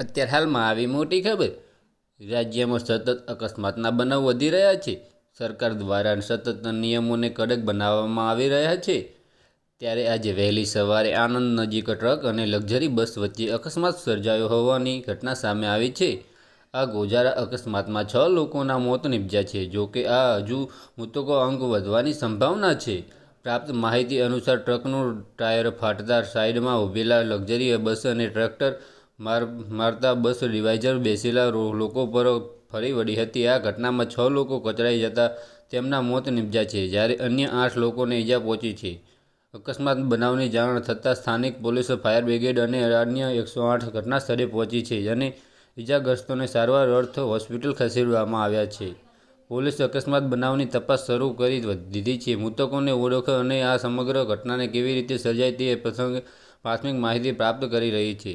અત્યારે હાલમાં આવી મોટી ખબર. રાજ્યમાં સતત અકસ્માતના બનાવ વધી રહ્યા છે. સરકાર દ્વારા સતત નિયમોને કડક બનાવવામાં આવી રહ્યા છે. ત્યારે આજે વહેલી સવારે આણંદ નજીક ટ્રક અને લક્ઝરી બસ વચ્ચે અકસ્માત સર્જાયો હોવાની ઘટના સામે આવી છે. આ ગોજારા અકસ્માતમાં છ લોકોના મોત નિપજ્યા છે જોકે આ હજુ મૃતકો અંગ વધવાની સંભાવના છે. પ્રાપ્ત માહિતી અનુસાર ટ્રકનું ટાયર ફાટતા સાઈડમાં ઊભેલા લક્ઝરી બસ અને ટ્રેક્ટર માર, મારતા બસ ડિવાઈઝર બેસેલા લોકો પર ફરી વળી હતી. આ ઘટનામાં છ લોકો કચડાઈ જતા તેમના મોત નિપજ્યા છે. જ્યારે અન્ય આઠ લોકોને ઈજા પહોંચી છે. અકસ્માત બનાવની જાણ થતાં સ્થાનિક પોલીસ, ફાયર બ્રિગેડ અને અન્ય એકસો આઠ ઘટના સ્થળે પહોંચી છે અને ઈજાગ્રસ્તોને સારવાર અર્થ હોસ્પિટલ ખસેડવામાં આવ્યા છે. પોલીસ અકસ્માત બનાવની તપાસ શરૂ કરી દીધી છે. મૃતકોને ઓળખ અને આ સમગ્ર ઘટનાને કેવી રીતે સર્જાઈ તે પ્રસંગે પ્રાથમિક માહિતી પ્રાપ્ત કરી રહી છે.